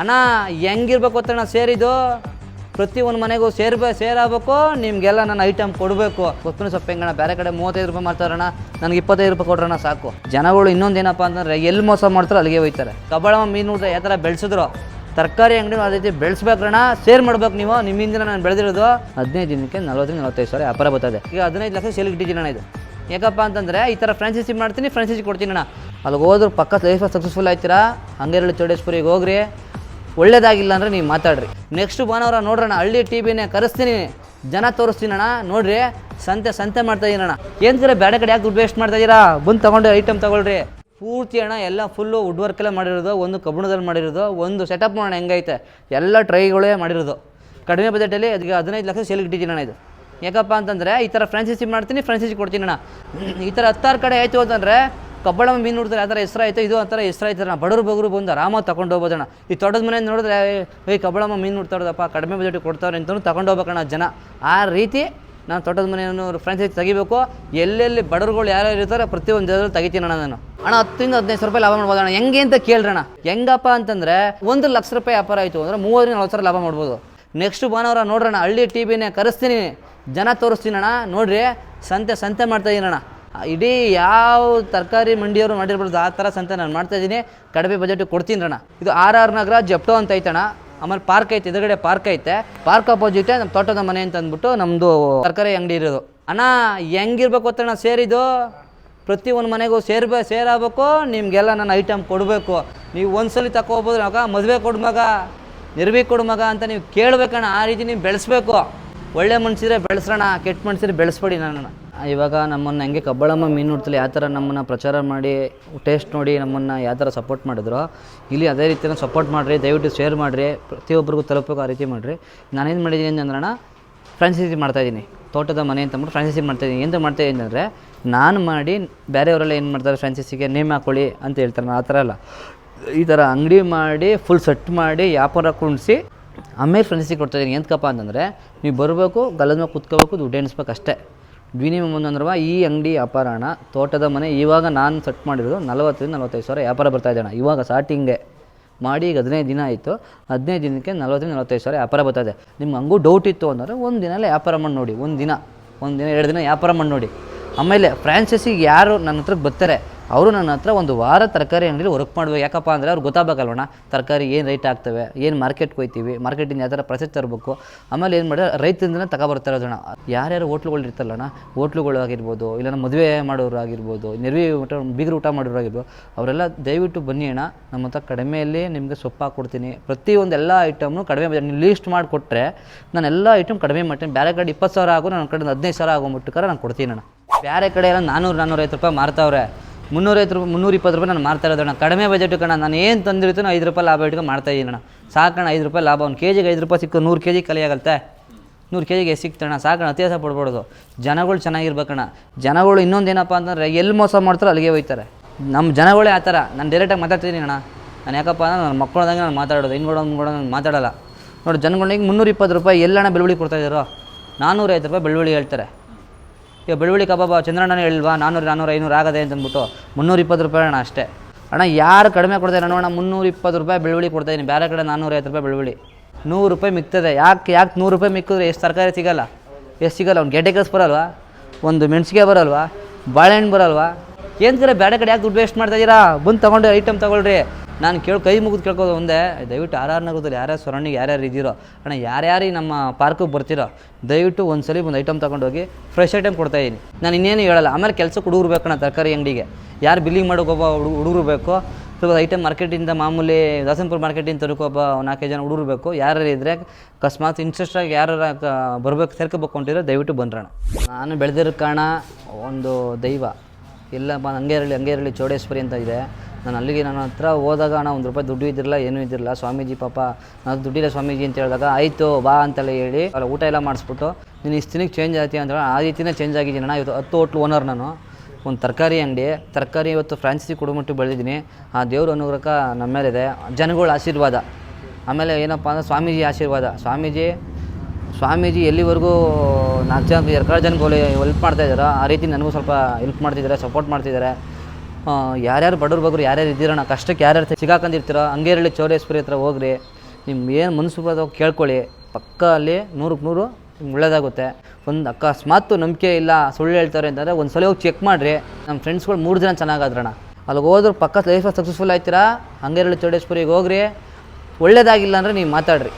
ಅಣ್ಣ, ಹೆಂಗಿರ್ಬೇಕು ಗೊತ್ತಣ್ಣ ಸೇರಿದು ಪ್ರತಿ ಒಂದು ಮನೆಗೂ ಸೇರ್ಬೇ, ಸೇರಾಗಬೇಕು, ನಿಮಗೆಲ್ಲ ನನ್ನ ಐಟಮ್ ಕೊಡಬೇಕು. ಕೊತ್ತಂಬರಿ ಸೊಪ್ಪು ಹೆಂಗಣ್ಣ ಬೇರೆ ಕಡೆ ಮೂವತ್ತೈದು ರೂಪಾಯಿ ಮಾಡ್ತಾರಣ್ಣ ನನಗೆ ಇಪ್ಪತ್ತೈದು ರೂಪಾಯಿ ಕೊಡ್ರಣ್ಣ ಸಾಕು. ಜನಗಳು ಇನ್ನೊಂದು ಏನಪ್ಪ ಅಂತಂದರೆ, ಎಲ್ಲಿ ಮೋಸ ಮಾಡ್ತಾರೋ ಅಲ್ಲಿಗೆ ಹೋಯ್ತಾರೆ. ಕಬ್ಬಳಮ್ಮ ಮೀನು ಯಾವ ಥರ ಬೆಳೆಸಿದ್ರು. ತರಕಾರಿ ಅಂಗಡಿ ಅದೇ ರೀತಿ ಬೆಳೆಸ್ಬೇಕಣ್ಣ. ಸೇರ್ ಮಾಡ್ಬೇಕು ನೀವು. ನಿಮ್ಮಿಂದ ನಾನು ಬೆಳೆದಿರೋದು ಹದಿನೈದು ದಿನಕ್ಕೆ ನಲ್ವತ್ತರಿಂದ ನಲವತ್ತೈದು ಸಾವಿರ ವ್ಯಾಪಾರ ಬರ್ತದೆ. ಈಗ ಹದಿನೈದು ಲಕ್ಷ ಸೇಲ್ ಅಣ್ಣ ಇದು. ಯಾಕಪ್ಪ ಅಂತಂದರೆ, ಈ ಥರ ಫ್ರಾಂಚೈಸಿ ಮಾಡ್ತೀನಿ ಫ್ರಾಂಚೈಸಿ ಕೊಡ್ತೀನಿ ಅಣ್ಣ. ಅಲ್ಲಿಗೆ ಹೋದ್ರೆ ಪಕ್ಕ ಲೈಫ್ ಸಕ್ಸಸ್ಫುಲ್ ಆಯ್ತೀರಾ? ಹಂಗೇರಳ್ಳಿ ಚೌಡೇಶ್ವರಿಗೆ ಹೋಗ್ರಿ. ಒಳ್ಳೇದಾಗಿಲ್ಲ ಅಂದರೆ ನೀವು ಮಾತಾಡ್ರಿ. ನೆಕ್ಸ್ಟ್ ಭಾನುವಾರ ನೋಡ್ರಣ ಹಳ್ಳಿ ಟಿ ವಿನೇ ಕರೆಸ್ತೀನಿ. ಜನ ತೋರಿಸ್ತೀನಿ ಅಣ್ಣ ನೋಡ್ರಿ. ಸಂತೆ ಸಂತೆ ಮಾಡ್ತಾ ಇದೀನಿ ಅಣ್ಣ ಏನ್ಕರ ಬೇಡ ಕಡೆ ಯಾಕೆ ದುಡ್ಡು ವೇಸ್ಟ್ ಮಾಡ್ತಾ ಇದ್ದೀರಾ ಬಂದು ತಗೊಂಡು ಐಟಮ್ ತಗೊಳ್ರಿ. ಪೂರ್ತಿ ಅಣ್ಣ, ಎಲ್ಲ ಫುಲ್ಲು ವುಡ್ ವರ್ಕ್ ಎಲ್ಲ ಮಾಡಿರೋದು, ಒಂದು ಕಬ್ಬಿಣದಲ್ಲಿ ಮಾಡಿರೋದು, ಒಂದು ಸೆಟಪ್ ಮಾಡೋಣ ಹೆಂಗೈತೆ. ಎಲ್ಲ ಟ್ರೈಗಳೇ ಮಾಡಿರೋದು. ಕಡಿಮೆ ಬಜೆಟಲ್ಲಿ ಅದಕ್ಕೆ ಹದಿನೈದು ಲಕ್ಷ ಸೇಲಿಗೆ ಅಣ್ಣ ಇದು. ಯಾಕಪ್ಪ ಅಂತಂದರೆ ಈ ಥರ ಫ್ರಾಂಚೈಸಿ ಮಾಡ್ತೀನಿ ಫ್ರಾಂಚೈಸಿ ಕೊಡ್ತೀನಿ ಅಣ್ಣ ಈ ಥರ ಹತ್ತಾರು ಕಡೆ ಆಯಿತು ಅಂತಂದರೆ ಕಬ್ಬಳ ಮೀನು ನೋಡಿದ್ರೆ ಆ ಥರ ಹೆಸರಾಯ್ತು ಇದು ಆ ಥರ ಹೆಸರಾಯ್ತು ಅಣ್ಣ ಬಡವರು ಬಗ್ರು ಬಂದು ಆರಾಮಾಗಿ ತಗೊಂಡು ಹೋಗೋದಣ್ಣ ಈ ತೋಟದ ಮನೆ ನೋಡಿದ್ರೆ ಏಯ್ ಕಬ್ಬಳಮ್ಮ ಮೀನು ನೋಡ್ತಾರದಪ್ಪ ಕಡಿಮೆ ಬಜೆಟ್ ಕೊಡ್ತಾವ್ರೆ ಅಂತಲೂ ತಗೊಂಡು ಹೋಗ್ಬೇಕಣ್ಣ ಜನ. ಆ ರೀತಿ ನಾನು ತೋಟದ ಮನೆಯನ್ನು ಫ್ರಾಂಚೈಸಿ ತೆಗಿಬೇಕು. ಎಲ್ಲೆಲ್ಲಿ ಬಡವರುಗಳು ಯಾರು ಇರ್ತಾರೆ ಪ್ರತಿಯೊಂದು ತೆಗಿತೀನಿ ಅಣ್ಣ ನಾನು. ಅಣ್ಣ ಹತ್ತಿಂದ ಹದಿನೈದು ಸಾವಿರ ರೂಪಾಯಿ ಲಾಭ ಮಾಡ್ಬೋದು ಅಣ್ಣ. ಹೆಂಗೆ ಅಂತ ಕೇಳ್ರಣ ಹೆಂಗಪ್ಪ ಅಂತಂದರೆ, ಒಂದು ಲಕ್ಷ ರೂಪಾಯಿ ವ್ಯಾಪಾರ ಆಯಿತು ಅಂದರೆ ಮೂವತ್ತರಿಂದ ನಲ್ವತ್ತು ಸಾವಿರ ಲಾಭ ಮಾಡ್ಬೋದು. ನೆಕ್ಸ್ಟ್ ಭಾನುವಾರ ನೋಡ್ರಣ ಹಳ್ಳಿ ಟಿ ವಿನೇ ಕರೆಸ್ತೀನಿ. ಜನ ತೋರಿಸ್ತೀನಣ್ಣ ನೋಡ್ರಿ, ಸಂತೆ ಸಂತೆ ಮಾಡ್ತಾ ಇದೀನಿ ಅಣ್ಣ. ಇಡೀ ಯಾವ ತರಕಾರಿ ಮಂಡಿಯವರು ಮಾಡಿರ್ಬಾರ್ದು ಆ ಥರ ಸಂತೆ ನಾನು ಮಾಡ್ತಾ ಇದ್ದೀನಿ. ಕಡಿಮೆ ಬಜೆಟ್ ಕೊಡ್ತೀನಿ ಅಣ್ಣ ಇದು ಆರ್ ಆರ್ ನಗರ ಜಪ್ಟೋ ಅಂತ ಐತಣ್ಣ ಆಮೇಲೆ ಪಾರ್ಕ್ ಐತೆ, ಎದುರುಗಡೆ ಪಾರ್ಕ್ ಐತೆ. ಪಾರ್ಕ್ ಅಪೋಸಿಟ್ ನಮ್ಮ ತೋಟದ ಮನೆ ಅಂತ ಅಂದ್ಬಿಟ್ಟು ನಮ್ಮದು ತರಕಾರಿ ಅಂಗಡಿ ಇರೋದು. ಅಣ್ಣ, ಹೆಂಗಿರ್ಬೇಕು ಗೊತ್ತಣ್ಣ ಸೇರಿದು ಪ್ರತಿ ಒಂದು ಮನೆಗೂ ಸೇರ್ಬೇ, ಸೇರಾಗಬೇಕು, ನಿಮಗೆಲ್ಲ ನಾನು ಐಟಮ್ ಕೊಡಬೇಕು. ನೀವು ಒಂದ್ಸಲಿ ತಗೋಬೋದು ಮಗ, ಮದುವೆ ಕೊಡು ಮಗ ನಿರ್ವಿ ಕೊಡು ಮಗ ಅಂತ ನೀವು ಕೇಳಬೇಕಣ್ಣ ಆ ರೀತಿ ನೀವು ಬೆಳೆಸ್ಬೇಕು. ಒಳ್ಳೆ ಮನ್ಸಿದ್ರೆ ಬೆಳೆಸ್ರಣ್ಣ, ಕೆಟ್ಟ ಮನ್ಸಿದ್ರೆ ಬೆಳೆಸ್ಬೇಡಿ ನನ್ನನ್ನು. ಇವಾಗ ನಮ್ಮನ್ನು ಹೆಂಗೆ ಕಬ್ಬಳಮ್ಮ ಮೀನು ನೋಡ್ತಲೆ ಯಾವ ಥರ ನಮ್ಮನ್ನು ಪ್ರಚಾರ ಮಾಡಿ ಟೇಸ್ಟ್ ನೋಡಿ ನಮ್ಮನ್ನು ಯಾವ ಥರ ಸಪೋರ್ಟ್ ಮಾಡಿದ್ರು, ಇಲ್ಲಿ ಅದೇ ರೀತಿನ ಸಪೋರ್ಟ್ ಮಾಡಿರಿ, ದಯವಿಟ್ಟು ಶೇರ್ ಮಾಡಿರಿ, ಪ್ರತಿಯೊಬ್ಬರಿಗೂ ತಲುಪಬೇಕು ಆ ರೀತಿ ಮಾಡಿರಿ. ನಾನೇನು ಮಾಡಿದ್ದೀನಿ ಅಂದ್ರೆ ಫ್ರಾಂಚೈಸಿ ಮಾಡ್ತಾಯಿದ್ದೀನಿ ತೋಟದ ಮನೆ ಅಂತ ಅಂದ್ಬಿಟ್ಟು ಫ್ರಾಂಚೈಸಿ ಮಾಡ್ತಾಯಿದ್ದೀನಿ ಎಂತ ಮಾಡ್ತಾಯಿದ್ದೀನಿ ಅಂದರೆ, ನಾನು ಮಾಡಿ ಬೇರೆಯವರೆಲ್ಲ ಏನು ಮಾಡ್ತಾರೆ ಫ್ರಾಂಚೈಸಿಗೆ ನೇಮ್ ಹಾಕೊಳ್ಳಿ ಅಂತ ಹೇಳ್ತಾರೆ. ನಾನು ಆ ಥರ ಅಲ್ಲ. ಈ ಥರ ಅಂಗಡಿ ಮಾಡಿ ಫುಲ್ ಸೆಟ್ ಮಾಡಿ, ವ್ಯಾಪಾರ ಕುಣಿಸಿ ಆಮೇಲೆ ಫ್ರೆಂಡ್ಸಿಗೆ ಕೊಡ್ತಾಯಿದ್ದೀನಿ ಎಂತಕಪ್ಪ ಅಂತಂದರೆ, ನೀವು ಬರಬೇಕು ಗಲದ ಮೇಲೆ ಕುತ್ಕೋಬೇಕು, ದುಡ್ಡು ಎಣಿಸ್ಬೇಕು ಅಷ್ಟೇ ಮುಂದಂದ್ರವ ಈ ಅಂಗಡಿ ವ್ಯಾಪಾರ ಅಣ್ಣ ತೋಟದ ಮನೆ, ಇವಾಗ ನಾನು ಸೆಟ್ ಮಾಡಿರೋದು ನಲವತ್ತರಿಂದ ನಲವತ್ತೈದು ಸಾವಿರ ವ್ಯಾಪಾರ ಬರ್ತಾ ಇದೆ ಅಣ್ಣ. ಇವಾಗ ಸ್ಟಾರ್ಟಿಂಗೇ ಮಾಡಿ ಈಗ ಹದಿನೈದು ದಿನ ಆಯಿತು. ಹದಿನೈದು ದಿನಕ್ಕೆ ನಲವತ್ತರಿಂದ ನಲವತ್ತೈದು ಸಾವಿರ ವ್ಯಾಪಾರ ಬರ್ತದೆ ನಿಮ್ಗೆ ಹಂಗೂ ಡೌಟ್ ಇತ್ತು ಅಂದರೆ ಒಂದು ದಿನ ವ್ಯಾಪಾರ ಮಾಡಿ ನೋಡಿ. ಒಂದು ದಿನ ಒಂದು ದಿನ, ಎರಡು ದಿನ ವ್ಯಾಪಾರ ಮಾಡಿ ನೋಡಿ. ಆಮೇಲೆ ಫ್ರಾಂಚೈಸಿಗೆ ಯಾರು ನನ್ನ ಹತ್ರಕ್ಕೆ ಬರ್ತಾರೆ? ಅವರು ನನ್ನ ಹತ್ರ ಒಂದು ವಾರ ತರಕಾರಿ ಅಂಗಡಿಲಿ ವರ್ಕ್ ಮಾಡಬೇಕು ಯಾಕಪ್ಪ ಅಂದರೆ ಅವ್ರು ಗೊತ್ತಾಗಬೇಕಲ್ವಣ್ಣ. ತರಕಾರಿ ಏನು ರೇಟ್ ಆಗ್ತವೆ? ಏನು ಮಾರ್ಕೆಟ್ಗೆ ಹೋಯ್ತೀವಿ? ಮಾರ್ಕೆಟಿಂದ ಯಾವ ಥರ ಪ್ರೊಸೆಸ್ ತರಬೇಕು? ಆಮೇಲೆ ಏನು ಮಾಡಿದ್ರೆ ರೈತರಿಂದನೇ ತಗೊಬರ್ತಾರೆ ಯಾರು ಯಾರ್ಯಾರು ಹೋಟ್ಲುಗಳು ಇರ್ತಲ್ಲಣ್ಣ, ಹೋಟ್ಲುಗಳು ಆಗಿರ್ಬೋದು ಇಲ್ಲ ಮದುವೆ ಮಾಡೋರು ಆಗಿರ್ಬೋದು, ನೆರವಿ ಊಟ, ಬೀಗರು ಊಟ ಮಾಡೋರು ಆಗಿರ್ಬೋದು, ಅವರೆಲ್ಲ ದಯವಿಟ್ಟು ಬನ್ನಿ ಅಣ್ಣ. ನಮ್ಮ ಹತ್ರ ಕಡಿಮೆಯಲ್ಲಿ ನಿಮಗೆ ಸೊಪ್ಪು ಹಾಕ್ಕೊಡ್ತೀನಿ ಪ್ರತಿಯೊಂದು ಎಲ್ಲ ಐಟಮ್ನು ಕಡಿಮೆ ನೀವು ಲೀಸ್ಟ್ ಮಾಡಿಕೊಟ್ರೆ ನಾನು ಎಲ್ಲ ಐಟಮ್ ಕಡಿಮೆ ಮಾಡ್ತೀನಿ. ಬೇರೆ ಕಡೆ ಇಪ್ಪತ್ತು ಸಾವಿರ ಆಗೋ, ನನ್ನ ಕಡೆ ಹದಿನೈದು ಸಾವಿರ ಆಗೋಗ್ಬಿಟ್ಟು ನಾನು ಕೊಡ್ತೀನಿ ಅಣ್ಣ. ಬೇರೆ ಕಡೆ ಎಲ್ಲ ನಾನ್ನೂರು ನಾನ್ನೂರೈವತ್ತು ರೂಪಾಯಿ ಮಾರ್ತಾವ್ರೆ. ಮುನ್ನೂರೈವತ್ತು ರೂಪಾಯಿ ಮುನ್ನೂರ ಇಪ್ಪತ್ತು ರೂಪಾಯಿ ನಾನು ಮಾರ್ತಾ ಇರೋದಣ್ಣ ಕಡಿಮೆ ಬಜೆಟ್ ಕಣ ನಾನು ಏನು ತಂದಿರ್ತೀನೋ ಐದು ರೂಪಾಯಿ ಲಾಭ ಇಟ್ಕೊಂಡು ಮಾಡ್ತಾ ಇದ್ದೀನಿ ಅಣ್ಣ. ಸಾಕಣ ಐದು ರೂಪಾಯಿ ಲಾಭ. ಒಂದು ಕೆ ಜಿಗೆ ಐದು ರೂಪಾಯಿ ಸಿಕ್ಕು ನೂರು ಕೆಜಿ ಕಲಿ ಆಗತ್ತೆ. ನೂರು ಕೆ ಜಿಗೆ ಸಿಕ್ತಣ್ಣ ಸಾಕಣ ಅತ್ಯಾಸ ಪಡ್ಬಾರ್ದು. ಜನಗಳು ಚೆನ್ನಾಗಿರ್ಬೇಕಣ್ಣ ಜನಗಳು ಇನ್ನೊಂದು ಏನಪ್ಪ ಅಂತಂದರೆ ಎಲ್ಲಿ ಮೋಸ ಮಾಡ್ತಾರೋ ಅಲ್ಲಿಗೆ ಹೋಯ್ತಾರೆ ನಮ್ಮ ಜನಗಳೇ ಆ ಥರ. ನಾನು ಡೈರೆಕ್ಟಾಗಿ ಮಾತಾಡ್ತೀನಿ ಅಣ್ಣ. ನಾನು ಯಾಕಪ್ಪ ಅಂದ್ರೆ ನನ್ನ ಮಕ್ಕಳದಂಗೆ ನಾನು ಮಾತಾಡೋದು. ಹಿಂಗೆ ಕೂಡ ನಾನು ಮಾತಾಡಲ್ಲ. ನೋಡಿ ಜನಗಳಿಗೆ ಮುನ್ನೂರ ಇಪ್ಪತ್ತು ರೂಪಾಯಿ ಎಲ್ಲಣ್ಣ ಬೆಳ್ಳುಳ್ಳಿ ಕೊಡ್ತಾಯಿದ್ದಾರೋ ನಾನ್ನೂರೈವತ್ತು ರೂಪಾಯಿ ಬೆಳ್ಳುಳ್ಳಿ ಹೇಳ್ತಾರೆ. ಈಗ ಬೆಳ್ಳುಳ್ಳಿ ಕಬಾಬ, ಚಂದ್ರಣ್ಣನೇ ಹೇಳಿಲ್ವಾ ನಾನ್ನೂರು ನಾನ್ನೂರು ಐನೂರು ಆಗದೆ ಅಂತ ಅಂದ್ಬಿಟ್ಟು ಮುನ್ನೂರ ಇಪ್ಪತ್ತು ರೂಪಾಯಿ ಅಣ್ಣ ಅಷ್ಟೇ. ಅಣ್ಣ, ಯಾರು ಕಡಿಮೆ ಕೊಡ್ತಾರೆ ಅಣ್ಣ, ಮುನ್ನೂರು, ಇಪ್ಪತ್ತು ರೂಪಾಯಿ ಬೆಳ್ಳುಳ್ಳಿ ಕೊಡ್ತಾ ಇದ್ದೀನಿ. ಬೇರೆ ಕಡೆ ನಾನ್ನೂರೈವತ್ತು ರೂಪಾಯಿ ಬೆಳ್ಳುಳ್ಳಿ. ನೂರು ರೂಪಾಯಿ ಮಿಕ್ತದೆ. ಯಾಕೆ ಯಾಕೆ ನೂರು ರೂಪಾಯಿ ಮಿಕ್ಕಿದ್ರೆ ಎಷ್ಟು ತರಕಾರಿ ಸಿಗಲ್ಲ? ಎಷ್ಟು ಸಿಗಲ್ಲ? ಒಂದು ಗೆಡ್ಡೆಕಾಸು ಬರಲ್ವಾ? ಒಂದು ಮೆಣಸಿಗೆ ಬರಲ್ವಾ? ಬಾಳೆಹಣ್ಣು ಬರಲ್ವಾ? ಏನ್ಕರ ಬೇರೆ ಕಡೆ ಯಾಕೆ ದುಡ್ಡು ವೇಸ್ಟ್ ಮಾಡ್ತಾ ಇದ್ದೀರಾ? ಬಂದು ತೊಗೊಂಡು ಐಟಮ್ ತೊಗೊಳ್ರಿ. ನಾನು ಕೇಳಿ, ಕೈ ಮುಗಿದು ಕೇಳ್ಕೋದು ಒಂದೇ, ದಯವಿಟ್ಟು ಆರ್ ಆರ್ ನಗರದಲ್ಲಿ ಯಾರ್ಯಾರು ಸರೌಂಡಿಂಗ್ ಯಾರ್ಯಾರು ಇದ್ದೀರೋ, ಅಣ್ಣ ಯಾರ್ಯಾರಿಗೆ ನಮ್ಮ ಪಾರ್ಕಿಗೆ ಬರ್ತೀರೋ, ದಯವಿಟ್ಟು ಒಂದು ಸಲ ಒಂದು ಐಟಮ್ ತೊಗೊಂಡೋಗಿ ಫ್ರೆಶ್ ಐಟಮ್ ಕೊಡ್ತಾಯಿದ್ದೀನಿ ನಾನು ಇನ್ನೇನು ಹೇಳಲ್ಲ, ಆಮೇಲೆ ಕೆಲಸಕ್ಕೆ ಹುಡುಗರು ಬೇಕಣ್ಣ ತರಕಾರಿ ಅಂಗಡಿಗೆ. ಯಾರು ಬಿಲ್ಲಿಂಗ್ ಮಾಡೋಕೆ ಒಬ್ಬ ಹುಡುಗ ಹುಡುಗರು ಬೇಕು, ಸ್ವಲ್ಪ ಐಟಮ್ ಮಾರ್ಕೆಟಿಂದ ಮಾಮೂಲಿ ದಾಸನಪುರ ಮಾರ್ಕೆಟಿಂದ ತರಕೋ ಒಬ್ಬ ನಾಲ್ಕೈದು ಜನ ಹುಡುಗರು ಬೇಕು ಯಾರು ಇದ್ದರೆ ಅಕಸ್ಮಾತ್ ಇಂಟ್ರೆಸ್ಟಾಗಿ ಯಾರು ಬರಬೇಕು, ಸೇರ್ಕೋಬೇಕು ಅಂತಿದ್ರೆ ದಯವಿಟ್ಟು ಬಂದ್ರಣ ನಾನು ಬೆಳೆದಿರೋ ಕಾರಣ ಒಂದು ದೈವ. ಇಲ್ಲಪ್ಪ ಹಂಗೇರಳ್ಳಿ ಹಂಗೇರಳ್ಳಿ ಚೌಡೇಶ್ವರಿ ಅಂತ ಇದೆ. ನಾನು ಅಲ್ಲಿಗೆ ನನ್ನ ಹತ್ರ ಹೋದಾಗ, ಅಣ್ಣ, ಒಂದು ರೂಪಾಯಿ ದುಡ್ಡು ಇದ್ದಿರಲ್ಲ, ಏನೂ ಇದ್ದಿರಲ್ಲ, ಸ್ವಾಮೀಜಿ ಪಾಪ, ನಾನು ದುಡ್ಡಿಲ್ಲ ಸ್ವಾಮೀಜಿ ಅಂತ ಹೇಳಿದಾಗ, ಆಯಿತು, ಬಾ ಅಂತೆಲ್ಲ ಹೇಳಿ ಅಲ್ಲ ಊಟ ಎಲ್ಲ ಮಾಡಿಸ್ಬಿಟ್ಟು, ನೀನು ಇಷ್ಟು ದಿನಕ್ಕೆ ಚೇಂಜ್ ಆಯ್ತಿ ಅಂತ ಆ ರೀತಿನೇ ಚೇಂಜ್ ಆಗಿದ್ದೀನಿ ಅಣ್ಣ, ಇವತ್ತು ಹತ್ತು ಹೋಟ್ಲು ಓನರ್ ನಾನು, ಒಂದು ತರಕಾರಿ ಅಂಗಡಿ, ತರಕಾರಿ ಇವತ್ತು ಫ್ರಾನ್ಸಿ ಕುಡುಮಟ್ಟು ಬೆಳೆದಿದ್ದೀನಿ, ಆ ದೇವ್ರ ಅನುಗ್ರಹ ನಮ್ಮ ಮೇಲಿದೆ ಜನಗಳ ಆಶೀರ್ವಾದ. ಆಮೇಲೆ ಏನಪ್ಪ ಅಂದರೆ, ಸ್ವಾಮೀಜಿ ಆಶೀರ್ವಾದ, ಸ್ವಾಮೀಜಿ ಸ್ವಾಮೀಜಿ ಎಲ್ಲಿವರೆಗೂ ನಾಲ್ಕು ಜನ, ಎರಡು ಜನಕ್ಕೆ ಹೆಲ್ಪ್ ಮಾಡ್ತಾ ಇದ್ದಾರೋ, ಆ ರೀತಿ ನನಗೂ ಸ್ವಲ್ಪ ಹೆಲ್ಪ್ ಮಾಡ್ತಿದ್ದಾರೆ ಸಪೋರ್ಟ್ ಮಾಡ್ತಿದ್ದಾರೆ ಯಾರ್ಯಾರು ಬಡವ್ರ ಬಗ್ರು ಯಾರ್ಯಾರು ಇದ್ದೀರಣ್ಣ, ಕಷ್ಟಕ್ಕೆ ಯಾರ್ಯಾರು ಸಿಗಾಕೊಂಡಿರ್ತೀರೋ ಹಂಗೇರಳ್ಳಿ ಚೌಡೇಶ್ವರಿ ಹತ್ರ ಹೋಗ್ರಿ ನಿಮ್ಮ ಏನು ಮನಸ್ಸು ಬರೋದು ಕೇಳ್ಕೊಳ್ಳಿ. ಪಕ್ಕ ಅಲ್ಲಿ ನೂರಕ್ಕೆ ನೂರು ನಿಮ್ಗೆ ಒಳ್ಳೇದಾಗುತ್ತೆ. ಒಂದು ಅಕಸ್ಮಾತ್ ನಂಬಿಕೆ ಇಲ್ಲ, ಸುಳ್ಳು ಹೇಳ್ತಾರೆ ಅಂತಂದರೆ ಒಂದು ಸಲ ಹೋಗಿ ಚೆಕ್ ಮಾಡಿರಿ. ನಮ್ಮ ಫ್ರೆಂಡ್ಸ್ಗಳು ಮೂರು ಜನ ಚೆನ್ನಾಗಾದ್ರಣ ಅಲ್ಲಿಗೆ ಹೋದ್ರೆ ಪಕ್ಕ ಲೈಫಲ್ಲಿ ಸಕ್ಸಸ್ಫುಲ್ ಆಯ್ತೀರಾ ಹಂಗೇರಳ್ಳಿ ಚೌಡೇಶ್ವರಿಗೆ ಹೋಗ್ರಿ. ಒಳ್ಳೇದಾಗಿಲ್ಲ ಅಂದರೆ ನೀವು ಮಾತಾಡ್ರಿ.